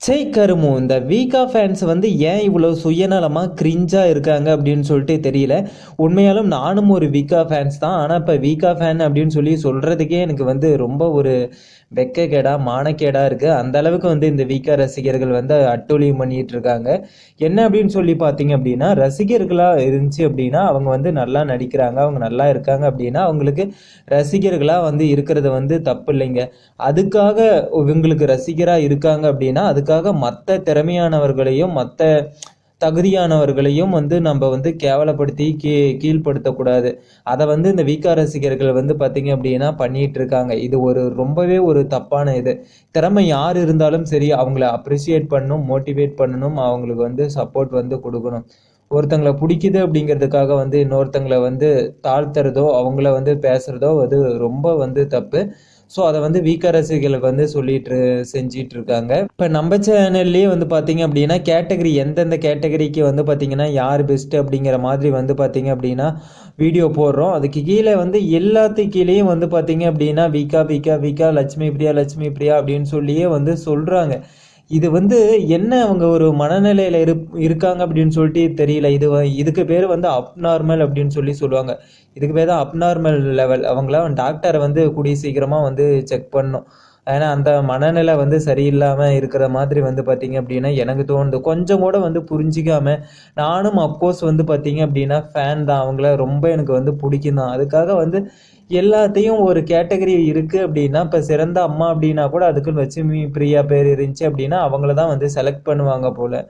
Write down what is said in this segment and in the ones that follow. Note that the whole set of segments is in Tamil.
சே கருமு இந்த வீகா ஃபேன்ஸ் வந்து ஏன் இவ்வளோ சுயநலமாக கிரிஞ்சாக இருக்காங்க அப்படின்னு சொல்லிட்டு தெரியல. உண்மையாலும் நானும் ஒரு வீகா ஃபேன்ஸ் தான். ஆனால் இப்போ வீகா ஃபேன் அப்படின்னு சொல்லி சொல்கிறதுக்கே எனக்கு வந்து ரொம்ப ஒரு வெக்கக்கேடா மானக்கேடாக இருக்குது அந்த அளவுக்கு வந்து இந்த வீகா ரசிகர்கள் வந்து அட்டூழியம் பண்ணிகிட்டு இருக்காங்க. என்ன அப்படின்னு சொல்லி பார்த்தீங்க அப்படின்னா ரசிகர்களாக இருந்துச்சு அப்படின்னா அவங்க வந்து நல்லா நடிக்கிறாங்க. அவங்க நல்லா இருக்காங்க அப்படின்னா அவங்களுக்கு ரசிகர்களாக வந்து இருக்கிறது வந்து தப்பு இல்லைங்க. அதுக்காக இவங்களுக்கு ரசிகராக இருக்காங்க அப்படின்னா அதுக்கு அதுக்காக மற்ற திறமையானவர்களையும் மற்ற தகுதியானவர்களையும் வந்து நம்ம வந்து கேவலப்படுத்தி கீ கீழ்ப்படுத்தக்கூடாது. அதை வந்து இந்த வீக்கா ரசிகர்கள் வந்து பார்த்தீங்க அப்படின்னா பண்ணிகிட்டு இருக்காங்க. இது ஒரு ரொம்பவே ஒரு தப்பான இது. திறமை யார் இருந்தாலும் சரி அவங்கள அப்ரிசியேட் பண்ணணும் மோட்டிவேட் பண்ணணும் அவங்களுக்கு வந்து சப்போர்ட் வந்து கொடுக்கணும். ஒருத்தங்களை பிடிக்குது அப்படிங்கிறதுக்காக வந்து இன்னொருத்தங்களை வந்து தாழ்த்துறதோ அவங்கள வந்து பேசுகிறதோ அது ரொம்ப வந்து தப்பு. ஸோ அதை வந்து வீக்க ரசிகர்கள் வந்து சொல்லிட்டு செஞ்சிட்டு இருக்காங்க. இப்போ நம்ம சேனல்லையே வந்து பார்த்தீங்க அப்படின்னா கேட்டகரி எந்தெந்த கேட்டகரிக்கு வந்து பார்த்தீங்கன்னா யார் பெஸ்ட்டு அப்படிங்கிற மாதிரி வந்து பார்த்தீங்க அப்படின்னா வீடியோ போடுறோம். அதுக்கு கீழே வந்து எல்லாத்து கீழேயும் வந்து பார்த்தீங்க அப்படின்னா வீக்கா வீக்கா வீக்கா லட்சுமி பிரியா லட்சுமி பிரியா அப்படின்னு சொல்லியே வந்து சொல்கிறாங்க இது வந்து என்ன அவங்க ஒரு மனநிலையில் இரு இருக்காங்க அப்படின்னு சொல்லிட்டு தெரியல. இது வ- இதுக்கு பேர் வந்து அப்நார்மல் அப்படின்னு சொல்லி சொல்லுவாங்க. இதுக்கு பேர் தான் அப்நார்மல் லெவல் அவங்களாம் டாக்டரை வந்து கூடிய சீக்கிரமாக வந்து செக் பண்ணணும். ஏன்னா அந்த மனநிலை வந்து சரியில்லாமல் இருக்கிற மாதிரி வந்து பார்த்தீங்க அப்படின்னா எனக்கு தோணுது. கொஞ்சம் கூட வந்து புரிஞ்சிக்காமல் நானும் அப்கோர்ஸ் வந்து பார்த்தீங்க அப்படின்னா ஃபேன் தான். அவங்கள ரொம்ப எனக்கு வந்து பிடிக்கும் தான். அதுக்காக வந்து எல்லாத்தையும் ஒரு கேட்டகரி இருக்குது அப்படின்னா இப்போ சிறந்த அம்மா அப்படின்னா கூட அதுக்குன்னு லட்சுமி பிரியா பேர் இருந்துச்சு அப்படின்னா அவங்கள தான் வந்து செலக்ட் பண்ணுவாங்க போல்.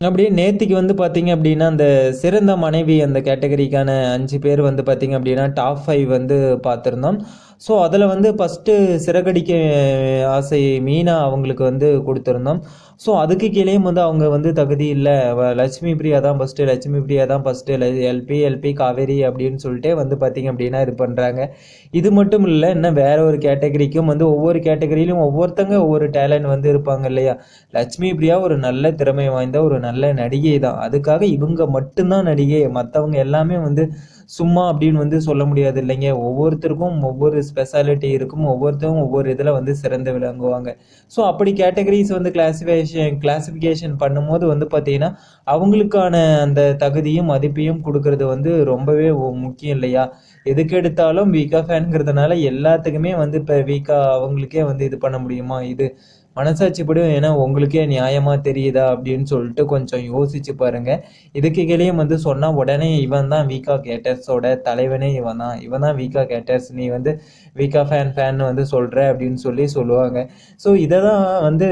அப்படியே நேத்திக்கு வந்து பார்த்தீங்க அப்படின்னா அந்த சிறந்த மனைவி அந்த கேட்டகரிக்கான அஞ்சு பேர் வந்து பார்த்தீங்க அப்படின்னா டாப் ஃபைவ் வந்து பார்த்துருந்தோம் ஸோ அதில் வந்து ஃபஸ்ட்டு சிறகடிக்க ஆசை மீனா அவங்களுக்கு வந்து கொடுத்துருந்தோம். ஸோ அதுக்கு கீழேயும் வந்து அவங்க வந்து தகுதி இல்லை. லட்சுமி பிரியா தான் ஃபஸ்ட்டு லட்சுமி பிரியா தான் ஃபஸ்ட்டு எல்பி எல்பி காவேரி அப்படின்னு சொல்லிட்டு வந்து பார்த்திங்க அப்படின்னா இது பண்ணுறாங்க இது மட்டும் இல்லை இன்னும் வேற ஒரு கேட்டகரிக்கும் வந்து ஒவ்வொரு கேட்டகரியிலும் ஒவ்வொருத்தங்க ஒவ்வொரு டேலண்ட் வந்து இருப்பாங்க இல்லையா? லட்சுமி பிரியா ஒரு நல்ல திறமை வாய்ந்த ஒரு நல்ல நடிகை தான். அதுக்காக இவங்க மட்டும்தான் நடிகை. மற்றவங்க எல்லாமே வந்து சும்மா அப்படின்னு வந்து சொல்ல முடியாது இல்லைங்க. ஒவ்வொருத்தருக்கும் ஒவ்வொரு ஸ்பெஷாலிட்டி இருக்கும். ஒவ்வொருத்தரும் ஒவ்வொரு இதில் வந்து சிறந்து விளங்குவாங்க. ஸோ அப்படி கேட்டகரிஸ் வந்து கிளாசிஃபிகேஷன் கிளாசிஃபிகேஷன் பண்ணும்போது வந்து பார்த்தீங்கன்னா அவங்களுக்கான அந்த தகுதியும் மதிப்பையும் கொடுக்கறது வந்து ரொம்பவே முக்கியம் இல்லையா? எதுக்கு எடுத்தாலும் வீக்கா ஃபேனுங்கிறதுனால எல்லாத்துக்குமே வந்து இப்போ வீக்கா அவங்களுக்கே வந்து இது பண்ண முடியுமா? இது மனசாட்சிப்படும் ஏன்னா உங்களுக்கே நியாயமாக தெரியுதா? அப்படின்னு சொல்லிட்டு கொஞ்சம் யோசிச்சு பாருங்கள் இதுக்கு கீழேயும் வந்து சொன்னால் உடனே இவன் தான் வீக்கா கேட்டர்ஸோட தலைவனே இவன் தான். இவன் தான் வீக்கா கேட்டர்ஸ். நீ வந்து வீக்கா ஃபேன் ஃபேன் வந்து சொல்கிற அப்படின்னு சொல்லி சொல்லுவாங்க. ஸோ இதை தான் வந்து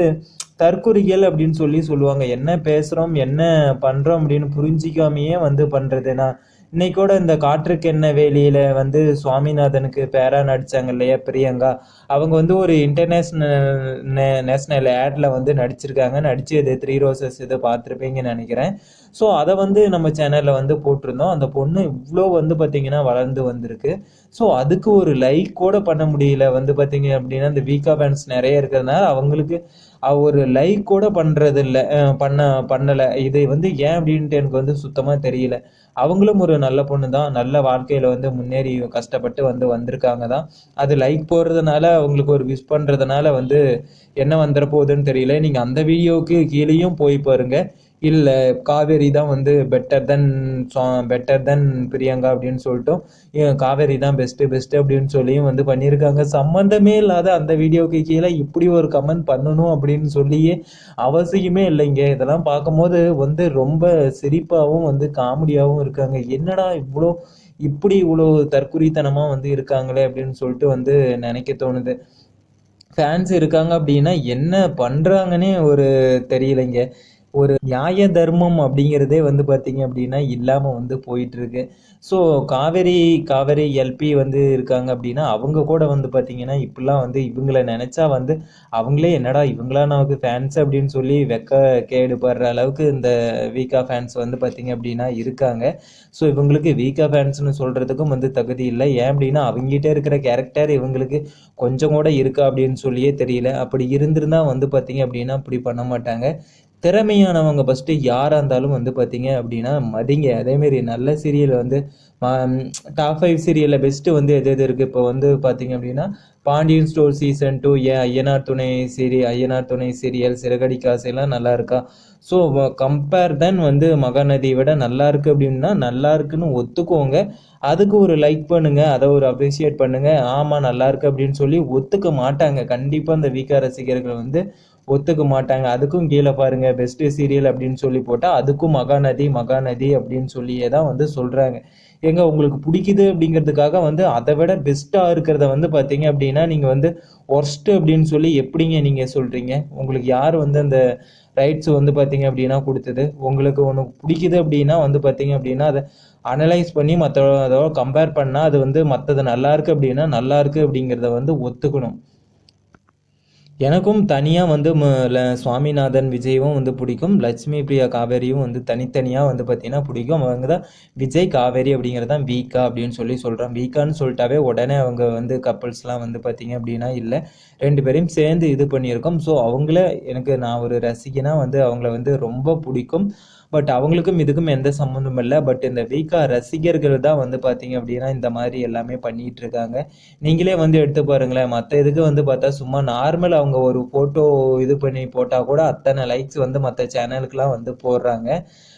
தற்குறிகள் அப்படின்னு சொல்லி சொல்லுவாங்க. என்ன பேசுகிறோம் என்ன பண்ணுறோம் அப்படின்னு புரிஞ்சிக்காமையே வந்து பண்ணுறதுன்னா இன்னைக்கு கூட இந்த காற்றுக்கு என்ன வேலியில வந்து சுவாமிநாதனுக்கு பேரா நடிச்சாங்க இல்லையா பிரியங்கா? அவங்க வந்து ஒரு இன்டர்நேஷ்னல் நேஷனல் ஆட்ல வந்து நடிச்சிருக்காங்க. நடிச்சு இது த்ரீ ரோசஸ் இதை பார்த்துருப்பீங்கன்னு நினைக்கிறேன். ஸோ அதை வந்து நம்ம சேனல்ல வந்து போட்டிருந்தோம். அந்த பொண்ணு இவ்வளோ வந்து பார்த்தீங்கன்னா வளர்ந்து வந்திருக்கு. ஸோ அதுக்கு ஒரு லைக் கூட பண்ண முடியல. வந்து பார்த்தீங்க அப்படின்னா இந்த வீக்கா ஃபேன்ஸ் நிறைய இருக்கிறதுனால அவங்களுக்கு ஒரு லைக் கூட பண்ணுறது இல்லை பண்ண பண்ணலை. இது வந்து ஏன் அப்படின்ட்டு எனக்கு வந்து சுத்தமாக தெரியல. அவங்களும் ஒரு நல்ல பொண்ணு தான். நல்ல வாழ்க்கையில் வந்து முன்னேறி கஷ்டப்பட்டு வந்து வந்திருக்காங்க தான். அது லைக் போடுறதுனால அவங்களுக்கு ஒரு விஷ் பண்ணுறதுனால வந்து என்ன வந்துட போகுதுன்னு தெரியல. நீங்கள் அந்த வீடியோவுக்கு கீழேயும் போய் பாருங்கள் இல்லை காவேரி தான் வந்து better then better then Priyanka அப்படின்னு சொல்லிட்டும். காவேரி தான் பெஸ்ட்டு பெஸ்ட்டு அப்படின்னு சொல்லியும் வந்து பண்ணியிருக்காங்க. சம்மந்தமே இல்லாத அந்த வீடியோக்கு கீழே இப்படி ஒரு கமெண்ட் பண்ணணும் அப்படின்னு சொல்லியே அவசியமே இல்லைங்க. இதெல்லாம் பார்க்கும்போது வந்து ரொம்ப சிரிப்பாகவும் வந்து காமெடியாகவும் இருக்காங்க. என்னடா இவ்வளோ இப்படி இவ்வளோ தற்குறித்தனமாக வந்து இருக்காங்களே அப்படின்னு சொல்லிட்டு வந்து நினைக்க தோணுது. ஃபேன்ஸ் இருக்காங்க அப்படின்னா என்ன பண்ணுறாங்கன்னே ஒரு தெரியலைங்க. ஒரு நியாய தர்மம் அப்படிங்கிறதே வந்து பார்த்தீங்க அப்படின்னா இல்லாமல் வந்து போயிட்டு இருக்கு ஸோ காவேரி காவேரி எல்பி வந்து இருக்காங்க அப்படின்னா அவங்க கூட வந்து பார்த்தீங்கன்னா இப்படிலாம் வந்து இவங்களை நினச்சா வந்து அவங்களே என்னடா இவங்களா நமக்கு ஃபேன்ஸ் அப்படின்னு சொல்லி வெக்க கேடுபடுற அளவுக்கு இந்த வீக்கா ஃபேன்ஸ் வந்து பார்த்தீங்க அப்படின்னா இருக்காங்க. ஸோ இவங்களுக்கு வீக்கா ஃபேன்ஸ்னு சொல்கிறதுக்கும் வந்து தகுதி இல்லை. ஏன் அப்படின்னா அவங்ககிட்ட இருக்கிற கேரக்டர் இவங்களுக்கு கொஞ்சம் கூட இருக்கா அப்படின்னு சொல்லியே தெரியல. அப்படி இருந்திருந்தா வந்து பார்த்தீங்க அப்படின்னா அப்படி பண்ண மாட்டாங்க. திறமையானவங்க ஃபஸ்ட்டு யாராக இருந்தாலும் வந்து பார்த்தீங்க அப்படின்னா மதிங்க. அதேமாரி நல்ல சீரியல் வந்து டாப் ஃபைவ் சீரியலில் பெஸ்ட்டு வந்து எது எது இருக்குது இப்போ வந்து பார்த்தீங்க அப்படின்னா பாண்டியன் ஸ்டோர் சீசன் டூ ஏன் ஐயனார் துணை சீரி ஐயனார் துணை சீரியல் சிறகடி காசெல்லாம் நல்லா இருக்கா? ஸோ கம்பேர் தென் வந்து மகாநதியை விட நல்லா இருக்குது அப்படின்னா நல்லா இருக்குன்னு ஒத்துக்கோங்க. அதுக்கு ஒரு லைக் பண்ணுங்கள் அதை ஒரு அப்ரிஷியேட் பண்ணுங்கள் ஆமாம் நல்லா இருக்குது அப்படின்னு சொல்லி ஒத்துக்க மாட்டாங்க. கண்டிப்பாக அந்த வீக்கா ரசிகர்கள் வந்து ஒத்துக்க மாட்டாங்க. அதுக்கும் கீழே பாருங்க பெஸ்ட் சீரியல் அப்படின்னு சொல்லி போட்டால் அதுக்கும் மகாநதி மகாநதி அப்படின்னு சொல்லியே தான் வந்து சொல்றாங்க. எங்க உங்களுக்கு பிடிக்குது அப்படிங்கிறதுக்காக வந்து அதை விட பெஸ்ட்டாக இருக்கிறத வந்து பார்த்தீங்க அப்படின்னா நீங்கள் வந்து ஒர்ஸ்ட் அப்படின்னு சொல்லி எப்படிங்க நீங்கள் சொல்கிறீங்க உங்களுக்கு யார் வந்து அந்த ரைட்ஸ் வந்து பார்த்தீங்க அப்படின்னா கொடுத்தது? உங்களுக்கு ஒன்று பிடிக்குது அப்படின்னா வந்து பார்த்தீங்க அப்படின்னா அதை அனலைஸ் பண்ணி மற்ற அதோட கம்பேர் பண்ணால் அது வந்து மற்றது நல்லா இருக்குது அப்படின்னா நல்லா இருக்குது அப்படிங்கிறத வந்து ஒத்துக்கணும். எனக்கும் தனியாக வந்து ம- சுவாமிநாதன் விஜயும் வந்து பிடிக்கும். லட்சுமி பிரியா காவேரியும் வந்து தனித்தனியாக வந்து பார்த்தீங்கன்னா பிடிக்கும். அவங்க தான் விஜய் காவேரி அப்படிங்கிறது தான் வீக்கா அப்படின்னு சொல்லி சொல்கிறான் வீக்கான்னு சொல்லிட்டாவே உடனே அவங்க வந்து கப்பல்ஸ்லாம் வந்து பார்த்தீங்க அப்படின்னா இல்லை. ரெண்டு பேரையும் சேர்ந்து இது பண்ணியிருக்கோம். ஸோ அவங்கள எனக்கு நான் ஒரு ரசிகனா வந்து அவங்கள வந்து ரொம்ப பிடிக்கும். பட் அவங்களுக்கும் இதுக்கும் எந்த சம்மந்தமும் இல்லை. பட் இந்த வீக்கா ரசிகர்கள் தான் வந்து பார்த்தீங்க அப்படின்னா இந்த மாதிரி எல்லாமே பண்ணிட்டு இருக்காங்க. நீங்களே வந்து எடுத்து பாருங்களேன். மற்ற இதுக்கு வந்து பார்த்தா சும்மா நார்மல் அவங்க ஒரு ஃபோட்டோ இது பண்ணி போட்டால் கூட அத்தனை லைக்ஸ் வந்து மற்ற சேனலுக்குலாம் வந்து போடுறாங்க.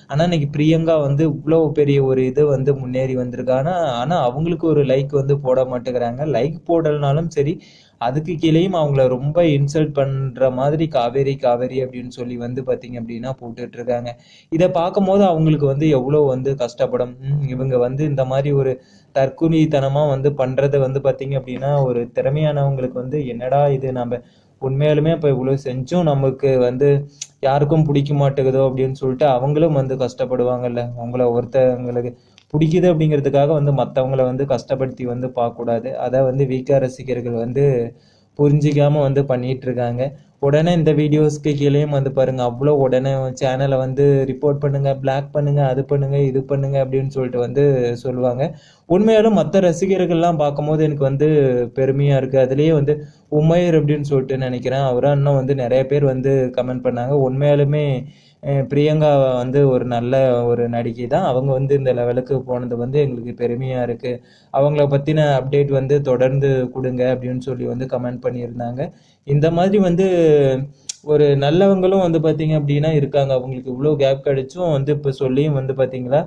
ஆனால் இன்னைக்கு பிரியங்கா வந்து இவ்வளோ பெரிய ஒரு இது வந்து முன்னேறி வந்திருக்காங்க. ஆனால் அவங்களுக்கு ஒரு லைக் வந்து போட மாட்டேங்கிறாங்க. லைக் போடலனாலும் சரி அதுக்கு கீழேயும் அவங்கள ரொம்ப இன்சல்ட் பண்ணுற மாதிரி காவேரி காவேரி அப்படின்னு சொல்லி வந்து பார்த்தீங்க அப்படின்னா போட்டுட்டு இருக்காங்க. இதை பார்க்கும்போது அவங்களுக்கு வந்து எவ்வளோ வந்து கஷ்டப்படும். இவங்க வந்து இந்த மாதிரி ஒரு தற்குனித்தனமாக வந்து பண்ணுறது வந்து பார்த்தீங்க அப்படின்னா ஒரு திறமையானவங்களுக்கு வந்து என்னடா இது நம்ம உண்மையாலுமே இப்போ இவ்வளோ செஞ்சும் நமக்கு வந்து யாருக்கும் பிடிக்க மாட்டேங்குதோ அப்படின்னு சொல்லிட்டு அவங்களும் வந்து கஷ்டப்படுவாங்கல்ல. அவங்கள ஒருத்தவங்களுக்கு பிடிக்குது அப்படிங்கிறதுக்காக வந்து மற்றவங்கள வந்து கஷ்டப்படுத்தி வந்து பார்க்கக்கூடாது. அதை வந்து வீக்கா ரசிகர்கள் வந்து புரிஞ்சிக்காமல் வந்து பண்ணிகிட்டு இருக்காங்க. உடனே இந்த வீடியோஸ்க்கு கீழேயும் வந்து பாருங்கள் அவ்வளோ உடனே சேனலை வந்து ரிப்போர்ட் பண்ணுங்கள் பிளாக் பண்ணுங்கள் அது பண்ணுங்கள் இது பண்ணுங்கள் அப்படின்னு சொல்லிட்டு வந்து சொல்லுவாங்க. உண்மையாலும் மற்ற ரசிகர்கள்லாம் பார்க்கும்போது எனக்கு வந்து பெருமையாக இருக்குது அதுலேயே வந்து உமையர் அப்படின்னு சொல்லிட்டு நினைக்கிறேன். அவராக இன்னும் வந்து நிறைய பேர் வந்து கமெண்ட் பண்ணாங்க. உண்மையாலுமே பிரியங்கா வந்து ஒரு நல்ல ஒரு நடிகை தான். அவங்க வந்து இந்த லெவலுக்கு போனது வந்து எங்களுக்கு பெருமையாக இருக்குது அவங்கள பற்றின அப்டேட் வந்து தொடர்ந்து கொடுங்க அப்படின்னு சொல்லி வந்து கமெண்ட் பண்ணியிருந்தாங்க. இந்த மாதிரி வந்து ஒரு நல்லவங்களும் வந்து பார்த்தீங்க அப்படின்னா இருக்காங்க. அவங்களுக்கு இவ்வளோ கேப் கிடைச்சும் வந்து இப்போ சொல்லியும் வந்து பார்த்தீங்களா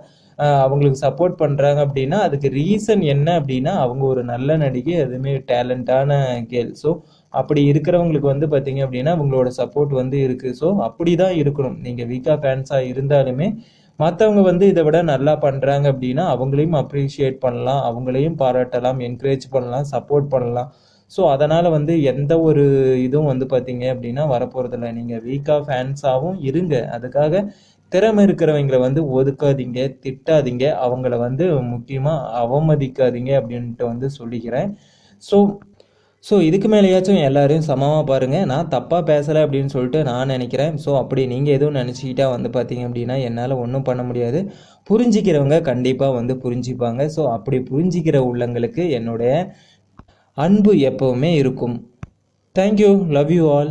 அவங்களுக்கு சப்போர்ட் பண்ணுறாங்க அப்படின்னா அதுக்கு ரீசன் என்ன அப்படின்னா அவங்க ஒரு நல்ல நடிகை அதுவுமே டேலண்டான கேர்ள் ஸோ அப்படி இருக்கிறவங்களுக்கு வந்து பார்த்தீங்க அப்படின்னா அவங்களோட சப்போர்ட் வந்து இருக்குது ஸோ அப்படி தான் இருக்கணும் நீங்கள் வீக்கா ஃபேன்ஸாக இருந்தாலுமே மற்றவங்க வந்து இதை விட நல்லா பண்ணுறாங்க அப்படின்னா அவங்களையும் அப்ரிஷியேட் பண்ணலாம். அவங்களையும் பாராட்டலாம் என்கரேஜ் பண்ணலாம் சப்போர்ட் பண்ணலாம். ஸோ அதனால் வந்து எந்த ஒரு இதுவும் வந்து பார்த்தீங்க அப்படின்னா வரப்போகிறதில்ல நீங்கள் வீக்காக ஃபேன்ஸாகவும் இருங்க. அதுக்காக திறமை இருக்கிறவங்களை வந்து ஒதுக்காதீங்க திட்டாதீங்க. அவங்கள வந்து முக்கியமாக அவமதிக்காதீங்க அப்படின்ட்டு வந்து சொல்லிக்கிறேன். ஸோ ஸோ இதுக்கு மேலேயாச்சும் எல்லாரையும் சமமாக பாருங்கள் நான் தப்பாக பேசலை அப்படின்னு சொல்லிட்டு நான் நினைக்கிறேன். ஸோ அப்படி நீங்கள் எதுவும் நினச்சிக்கிட்டா வந்து பார்த்தீங்க அப்படின்னா என்னால் ஒன்றும் பண்ண முடியாது. புரிஞ்சிக்கிறவங்க கண்டிப்பாக வந்து புரிஞ்சுப்பாங்க. ஸோ அப்படி புரிஞ்சிக்கிற உள்ளங்களுக்கு என்னுடைய அன்பு எப்பவுமே இருக்கும். Thank you love you all